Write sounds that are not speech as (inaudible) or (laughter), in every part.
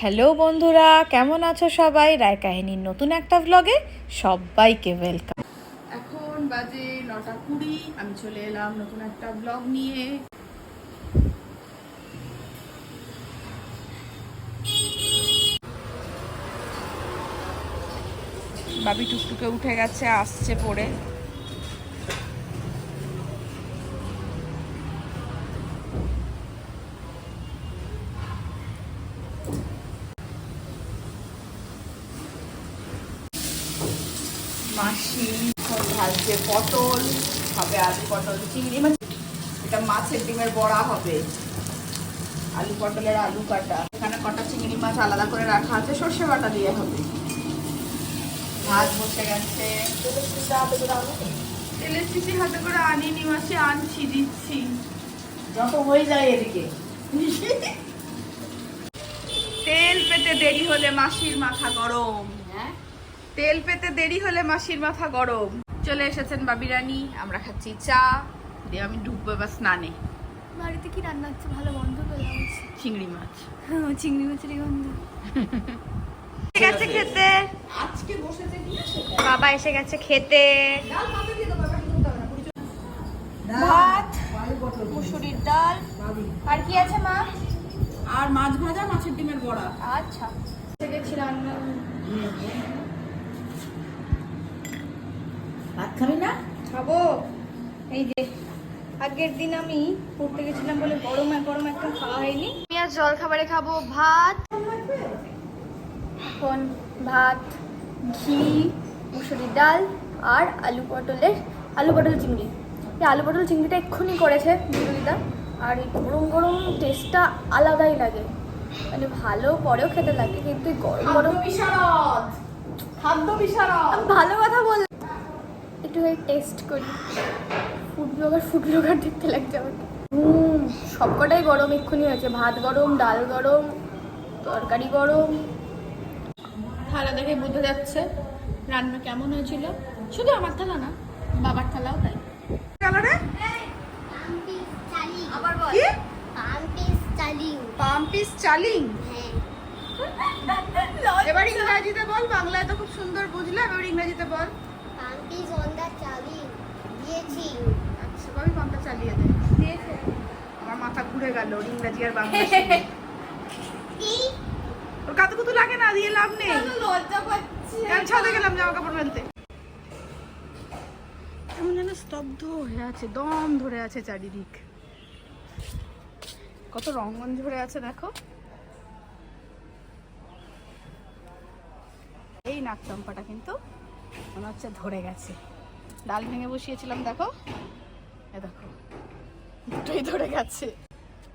Hello বন্ধুরা, কেমন আছো সবাই? রায় কাহিনীর নতুন একটা ব্লগে সবাইকে ওয়েলকাম এখন বাজে নটা কুড়ি, আমি চলে এলাম নতুন একটা ব্লগ নিয়ে। বাবি টুকটুকে উঠে গেছে, আসছে পড়ে। মাসি ভাজছে পটল, হবে আলু পটল, চিংড়ি মাছ এটা মাছের ডিমের বড়া হবে। আলু পটলের আলু কাটা। এখানে কটা চিংড়ি মাছ আলাদা করে রাখা আছে, সর্ষে বাটা দিয়ে হবে। ভাত বসে গেছে। তেলের শিশি হাতে করে আনিনি মাসে, আনছি, দিচ্ছি। যত হয়ে যায় এদিকে। তেল পেতে দেরি হলে মাসির মাথা গরম। তেল পেতে দেরি হলে মাসির মাথা গরম। চলে এসেছেন বাবি বাবিরানি আমরা খাচ্ছি চা দিয়ে আমি ঢুকবো এবার স্নানে। বাড়িতে কি রান্না হচ্ছে? ভালো গন্ধ পেলাম চিংড়ি মাছ। হ্যাঁ চিংড়ি মাছের গন্ধ। এসে গেছে খেতে। আজকে বসেছে বাবা এসে গেছে খেতে। ভাত মুসুরির ডাল। আর কি আছে মা? আর মাছ ভাজা মাছের ডিমের বড়া। আচ্ছা। গেছি রান্না। ভাত খাবি না? খাব। এই যে আগের দিন আমি পড়তে গেছিলাম বলে গরম গরম একটা খাওয়া হয়নি। আমি আজ জল খাবারে খাব ভাত। এখন ভাত ঘি মুসুরির ডাল আর আলু পটলের আলু পটল চিংড়ি। এই আলু পটল চিংড়িটা এক্ষুনি করেছে দিদা আর এই গরম গরম টেস্টটা আলাদাই লাগে। মানে ভালো পরেও খেতে লাগে কিন্তু এই গরম গরম বিশারদ। খাদ্য বিশারদ। ভালো কথা বল একটু টেস্ট করি। ফুড ব্লগার ফুড ব্লগার দেখতে লাগছে আমাকে। হুম সবকটাই গরম এক্ষুনি হয়েছে। ভাত গরম ডাল গরম তরকারি গরম। থালা দেখে বোঝা যাচ্ছে রান্না কেমন হয়েছিল। শুধু আমার থালা না বাবার থালাও তাই। আবার বল কি? পাম্পিস চালিং পাম্পিস চালিং। হ্যাঁ। এবার ইংরাজিতে বল বাংলায় তো খুব সুন্দর বুঝলাম এবার ইংরাজিতে বল। পাম্পিস অন দ্য চালিং দিয়েছি আচ্ছা ভাবি পাম্পটা চালিয়ে দে। দিয়েছে। আমার মাথা ঘুরে গেল ইংরাজি আর বাংলা। কি? ওর কাতু কুতু লাগে না দিয়ে লাভ নেই। লজ্জা পাচ্ছি? আমি ছাদে গেলাম জামা কাপড় মেলতে কেমন যেন স্তব্ধ হয়ে আছে দম ধরে আছে চারিদিক। কত রঙ্গন ধরে আছে দেখো। এই নাকচম্পাটা কিন্তু মনে হচ্ছে ধরে গেছে। ডাল ভেঙে বসিয়েছিলাম, দেখো। এ দেখো, দুটোই ধরে গেছে।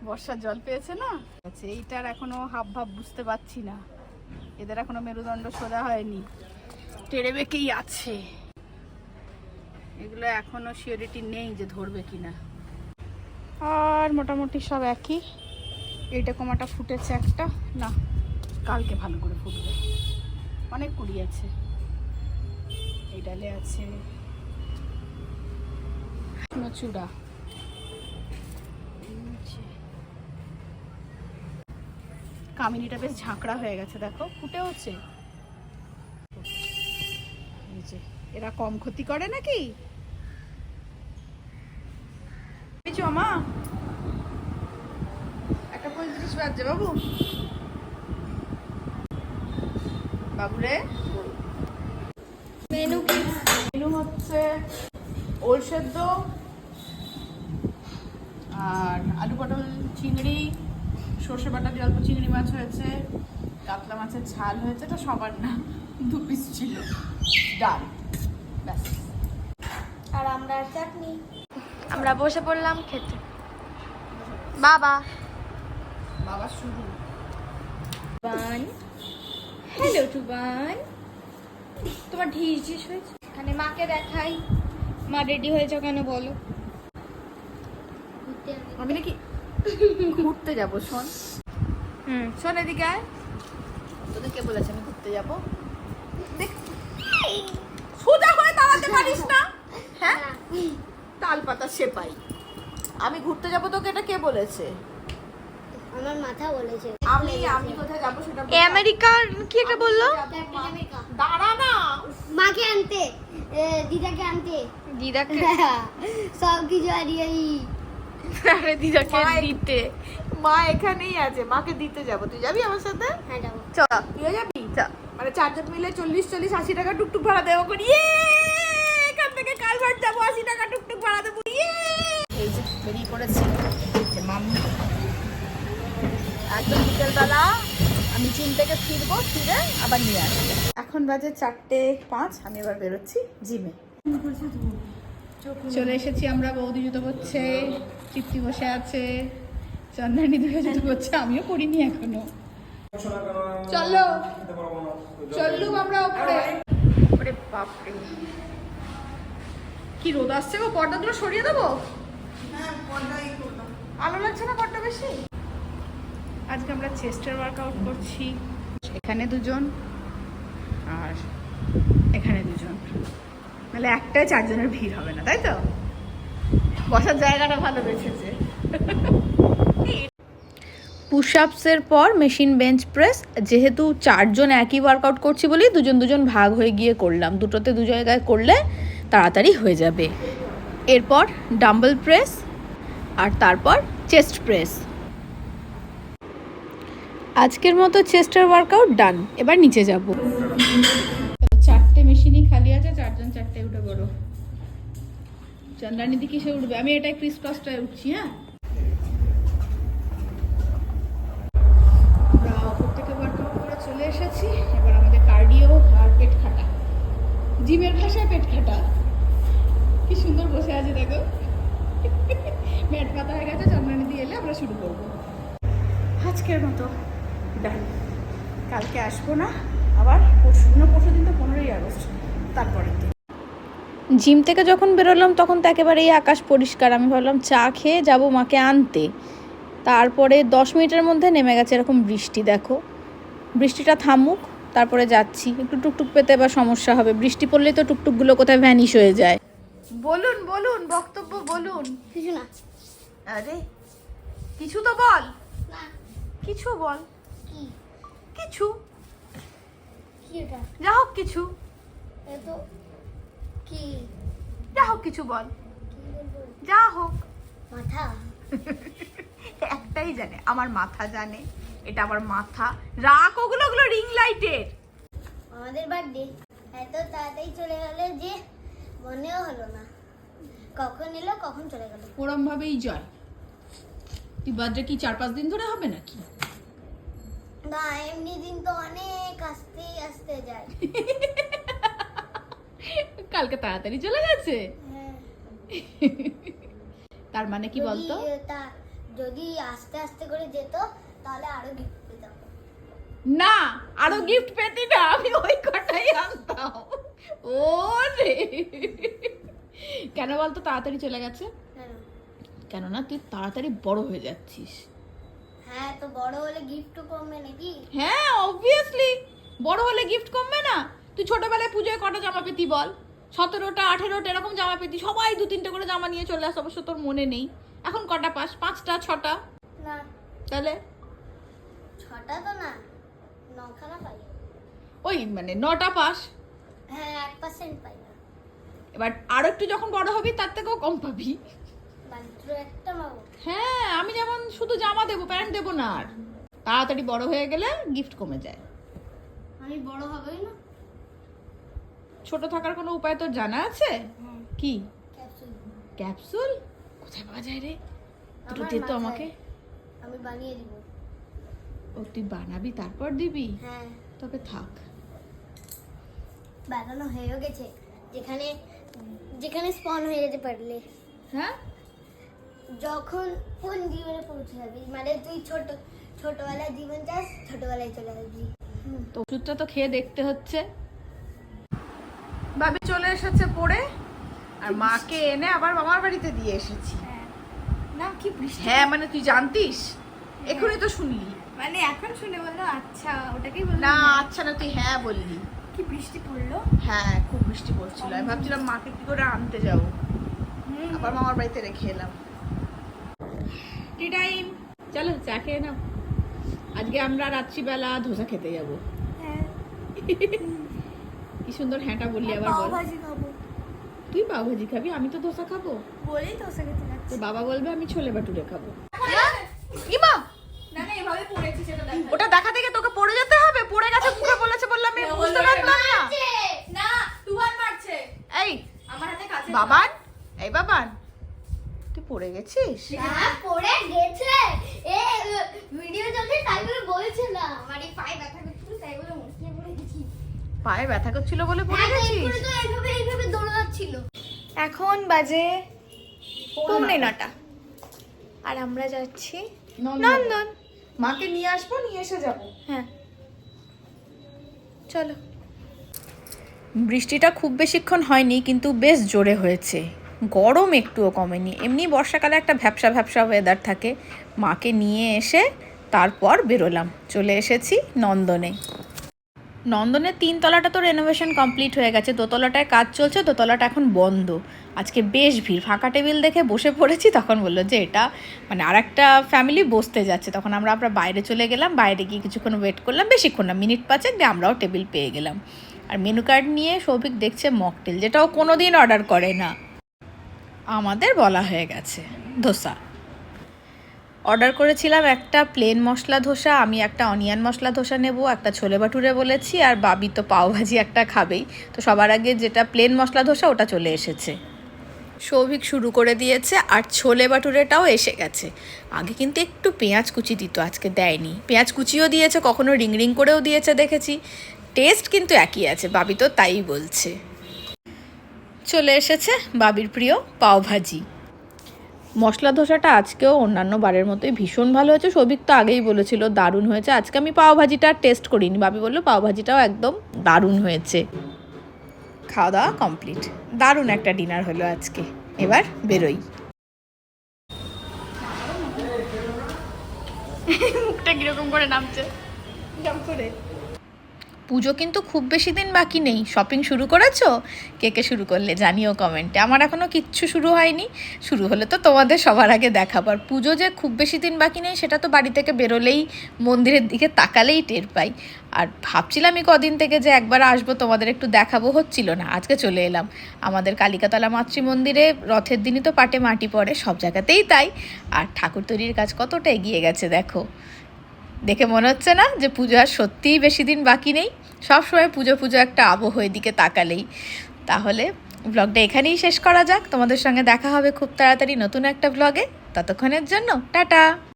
বর্ষার জল পেয়েছে না? আচ্ছা এইটার এখনও হাব ভাব বুঝতে পারছি না। এদের এখনও মেরুদণ্ড সোজা হয়নি। টেরে বেঁকেই আছে। এগুলো এখনও সিওরিটি নেই যে ধরবে কিনা। আর মোটামুটি সব একই। এইটা কমাটা ফুটেছে একটা। না, কালকে ভালো করে ফুটবে। অনেক কুড়ি আছে। ডালে আছে। চূড়া। কামিনিটা বেশ ঝাঁকড়া হয়ে গেছে দেখো ফুটে হচ্ছে এরা কম ক্ষতি করে নাকি? কিছু মা একটা পঁয়ত্রিশ বাজছে বাবু। বাবুরে মেনু কি মেনু হচ্ছে ওল সেদ্ধ আর আলু পটল চিংড়ি সর্ষে বাটা দিয়ে অল্প চিংড়ি মাছ হয়েছে কাতলা মাছের ঝাল হয়েছে এটা সবার না দু পিস ছিল। ডাল ব্যাস। আর আমরা চাটনি। আমরা বসে পড়লাম খেতে। বাবা। বাবা শুরু বান হ্যালো টুবান তোমার ঢিস ঢিস হয়েছে? এখানে মাকে দেখাই। মা রেডি হয়েছে কেন বলো? আমি নাকি ঘুরতে যাব শোন। হুম শোন এদিকে আয়। তোদের কে বলেছে আমি ঘুরতে যাব। দেখ। সোজা হয়ে দাঁড়াতে পারিস না। হ্যাঁ? তাল পাতা সেপাই। আমি ঘুরতে যাব তোকে এটা কে বলেছে? আমার মাথা বলেছে। আমি আমি কোথায় যাব সেটা আমেরিকার কি একটা বলল? দাঁড়া না। মাকে আনতে। দিদাকে আনতে। দিদাকে? (laughs) সব কিছু হারিয়ে আরে দিদাকে দিতে। মা এখানেই আছে মাকে দিতে যাব। তুই যাবি আমার সাথে? হ্যাঁ যাব। চল তুইও যাবি? চল। মানে চারজন মিলে চল্লিশ চল্লিশ আশি টাকা টুকটুক ভাড়া দেবো করি। ইয়ে! এখান থেকে কালভার্ট যাব আশি টাকা টুকটুক ভাড়া দেবো। ইয়ে! এই যে বেরিয়ে পড়েছি। মাম্মি। একদম বিকেলবেলা। আমি জিম থেকে ফিরবো, ফিরে আবার নিয়ে আসব। এখন বাজে চারটে পাঁচ, আমি এবার বেরোচ্ছি জিমে। চলে এসেছি আমরা, বৌদি জুতো করছে তৃপ্তি বসে আছে, চন্দ্রানী দুটো জুতো করছে আমিও করিনি এখনও। চলো, চললুম আমরা ওপরে। ওরে বাপরে। কি রোদ আসছে গো পর্দাগুলো সরিয়ে দেবো? আলো লাগছে না পর্দা বেশি? আজকে আমরা চেস্টের ওয়ার্কআউট করছি। এখানে দুজন আর এখানে দুজন। মানে একটাই চারজনের ভিড় হবে না তাই তো? বসার জায়গাটা ভালো বেছেছে পুশ আপসের পর মেশিন বেঞ্চ প্রেস যেহেতু চারজন একই ওয়ার্কআউট করছি বলেই দুজন দুজন ভাগ হয়ে গিয়ে করলাম। দুটোতে দু জায়গায় করলে তাড়াতাড়ি হয়ে যাবে। এরপর ডাম্বল প্রেস আর তারপর চেস্ট প্রেস আজকের মতো চেস্টের ওয়ার্কআউট ডান এবার নিচে যাব। চারটে মেশিনই খালি আছে চারজন চারটে উঠে পড়ো। চন্দ্রানী দিকে সে উঠবে। আমি এটাই ক্রিস ক্রসটায় উঠছি হ্যাঁ? আমরা ওপর ওয়ার্কআউট করে চলে এসেছি। এবার আমাদের কার্ডিও আর পেট খাটা। জিমের ভাষায় পেট খাটা। কি সুন্দর বসে আছে দেখো। ম্যাট পাতা হয়ে গেছে চন্দ্রানী দিয়ে এলে আমরা শুরু করব। আজকের মতো। ডান কালকে আসব না আবার পরশু না পরশু দিন তো পনেরোই আগস্ট তারপরে জিম থেকে যখন বেরোলাম তখন তো একেবারেই আকাশ পরিষ্কার। আমি ভাবলাম চা খেয়ে যাব মাকে আনতে। তারপরে দশ মিনিটের মধ্যে নেমে গেছে এরকম বৃষ্টি দেখো। বৃষ্টিটা থামুক তারপরে যাচ্ছি। একটু টুকটুক পেতে এবার সমস্যা হবে। বৃষ্টি পড়লেই তো টুকটুকগুলো কোথায় ভ্যানিশ হয়ে যায়। বলুন বলুন বক্তব্য বলুন। কিছু না। আরে কিছু তো বল। কিছু বল। কিছু। কি যা হোক কিছু। কি? যা হোক কিছু বল। যা হোক। মাথা? (laughs) একটাই জানে আমার মাথা জানে এটা আমার মাথা। রাখ ওগুলো ওগুলো রিং লাইটের আমাদের বার্থডে এত তাড়াতাড়ি চলে গেল যে মনেও হলো না। কখন এলো কখন চলে গেল? ওরম ভাবেই জয়। তুই বার্থডে কি চার পাঁচ দিন ধরে হবে নাকি? না এমনি দিন তো অনেক আস্তে আস্তে যায়। (laughs) কালকে তাড়াতাড়ি চলে গেছে? হ্যাঁ। (laughs) তার মানে কি বলতো? যদি, আস্তে আস্তে করে যেত তাহলে আরও গিফট পেতাম। না আরও গিফট পেতি না আমি ওই কটাই আনতাম। ও রে। কেন বলতো তাড়াতাড়ি চলে গেছে? কেন? কেননা তুই তাড়াতাড়ি বড় হয়ে যাচ্ছিস। হ্যাঁ তো বড় হলে গিফটও কমবে নাকি? হ্যাঁ অবভিয়াসলি বড় হলে গিফট কমবে না। তুই ছোটবেলায় পুজোয় কটা জামা পেতি বল? সতেরোটা আঠেরোটা এরকম জামা পেতি। সবাই দু তিনটে করে জামা নিয়ে চলে আস অবশ্য তোর মনে নেই। এখন কটা পাস? পাঁচটা ছটা? না। তাহলে? ছটা তো না নখানা পাই। ওই মানে নটা পাস? হ্যাঁ এক পার্সেন্ট পাই না। এবার আরও একটু যখন বড় হবি তার থেকেও কম পাবি। একটা হ্যাঁ শুধু জামা দেবো প্যান্ট দেবো না আর। তাড়াতাড়ি বড় হয়ে গেলে গিফট কমে যায়। আমি বড় হবেই না। ছোট থাকার কোনো উপায় তোর জানা আছে? হ্যাঁ কি? ক্যাপসুল। কোথায় পাওয়া যায় রে? দুটো দে তো আমাকে। আমি বানিয়ে দিব। ও তুই বানাবি তারপর দিবি? হ্যাঁ। তবে থাক। বানানো হয়েও গেছে। যেখানে যেখানে স্পন হয়ে যেতে পারলে। হ্যাঁ? যখন কোন জীবনে পৌঁছে যাবি? মানে তুই ছোট ছোটবেলায় জীবন চাস ছোটবেলায় চলে আসবি। তো ওষুধটা তো খেয়ে দেখতে হচ্ছে। ভাবি চলে এসেছে পড়ে আর মাকে এনে আবার মামার বাড়িতে দিয়ে এসেছি। না কি বৃষ্টি? হ্যাঁ মানে তুই জানতিস? এখনই তো শুনলি। মানে এখন শুনে বলল আচ্ছা ওটাকেই বলল না আচ্ছা না তুই হ্যাঁ বললি। কি বৃষ্টি পড়ল? হ্যাঁ খুব বৃষ্টি পড়ছিল। আমি ভাবছিলাম মাকে কি করে আনতে যাব। আবার মামার বাড়িতে রেখে এলাম। টি টাইম চলো চা খেয়ে নাও। আজকে আমরা রাত্রিবেলা ধোসা খেতে যাব। হ্যাঁ। কি সুন্দর হ্যাঁটা বললি আবার বল। তুই পাও ভাজি খাবি? আমি তো ধোসা খাব। বলেই তো খেতে যাচ্ছি। বাবা বলবে আমি ছোলে বাটুরে খাব। ইমা! না না এভাবে পড়েছি সেটা দেখ ওটা দেখা থেকে তোকে পড়ে যেতে হবে? পড়ে গেছে মুখে বলেছে বললাম আমি বুঝতে পারলাম না। না তুহার মারছে। এই আমার হাতে কাছে বাবান এই বাবান। পড়ে গেছিস? হ্যাঁ পড়ে গেছে। এ ভিডিও চলছে তাই বলে বলছিলাম আমার এই পায়ে ব্যথা করছিল তাই বলে পড়ে গেছি। পায়ে ব্যথা করছিল বলে পড়ে হ্যাঁ, গেছিস? তো এইভাবে এইভাবে দৌড়াচ্ছিল এখন বাজে পৌনে নটা। আর আমরা যাচ্ছি নন্দন। মাকে নিয়ে আসব নিয়ে এসে যাব। হ্যাঁ। চলো। বৃষ্টিটা খুব বেশিক্ষণ হয়নি কিন্তু বেশ জোরে হয়েছে। গরম একটুও কমেনি। এমনি বর্ষাকালে একটা ভ্যাপসা ভ্যাপসা ওয়েদার থাকে। মাকে নিয়ে এসে তারপর বেরোলাম। চলে এসেছি নন্দনে। নন্দনের তিনতলাটা তো রেনোভেশন কমপ্লিট হয়ে গেছে। দোতলাটায় কাজ চলছে, দোতলাটা এখন বন্ধ। আজকে বেশ ভিড়। ফাঁকা টেবিল দেখে বসে পড়েছি, তখন বলল যে এটা মানে আর একটা ফ্যামিলি বসতে যাচ্ছে। তখন আমরা আমরা বাইরে চলে গেলাম, বাইরে গিয়ে কিছুক্ষণ ওয়েট করলাম। বেশিক্ষণ না, মিনিট পাঁচেক দিয়ে আমরাও টেবিল পেয়ে গেলাম। আর মেনু কার্ড নিয়ে সৌভিক দেখছে মকটেল যেটাও কোনো দিন অর্ডার করে না। আমাদের বলা হয়ে গেছে। ধোসা। অর্ডার করেছিলাম একটা প্লেন মশলা ধোসা, আমি একটা অনিয়ন মশলা ধোসা নেব, একটা ছোলে ভাটুরে বলেছি, আর বাবি তো পাওভাজি একটা খাবেই। তো সবার আগে যেটা প্লেন মশলা ধোসা, ওটা চলে এসেছে। সৌভিক শুরু করে দিয়েছে, আর ছোলে বাটুরেটাও এসে গেছে। আগে কিন্তু একটু পেঁয়াজ কুচি দিত, আজকে দেয়নি। পেঁয়াজ কুচিও দিয়েছে, কখনো রিং রিং করেও দিয়েছে, দেখেছি। টেস্ট কিন্তু একই আছে, বাবি তো তাই বলছে। চলে এসেছে বাবির প্রিয় পাওভাজি মশলা ধোসাটা আজকেও অন্যান্য বারের মতোই ভীষণ ভালো হয়েছে। সৌভিক তো আগেই বলেছিল দারুণ হয়েছে। আজকে আমি পাওভাজিটা টেস্ট করিনি। বাবি বলল পাওভাজিটাও একদম দারুণ হয়েছে। খাওয়া দাওয়া কমপ্লিট দারুণ একটা ডিনার হলো আজকে। এবার বেরোই। মুখটা কীরকম করে নামছে? পুজো কিন্তু খুব বেশি দিন বাকি নেই। শপিং শুরু করেছ? কে কে শুরু করলে? জানিও কমেন্টে আমার এখনও কিচ্ছু শুরু হয়নি। শুরু হলে তো তোমাদের সবার আগে দেখাবার পুজো যে খুব বেশি দিন বাকি নেই, সেটা তো বাড়ি থেকে বেরোলেই মন্দিরের দিকে তাকালেই টের পাই। আর ভাবছিলাম আমি কদিন থেকে যে একবার আসব, তোমাদের একটু দেখাবো, হচ্ছিল না। আজকে চলে এলাম। আমাদের কালিকাতলা মাতৃ মন্দিরে রথের দিনই তো পাটে মাটি পড়ে, সব জায়গাতেই তাই। আর ঠাকুর তৈরির কাজ কতটা এগিয়ে গেছে, দেখো। দেখে মনে হচ্ছে না যে পুজো আর সত্যিই বেশি দিন বাকি নেই? সব সময় পুজো পুজো একটা আবহ দিকে তাকালেই। তাহলে ব্লগটা এখানেই শেষ করা যাক। তোমাদের সঙ্গে দেখা হবে খুব তাড়াতাড়ি নতুন একটা ব্লগে। ততক্ষণের জন্য, টাটা!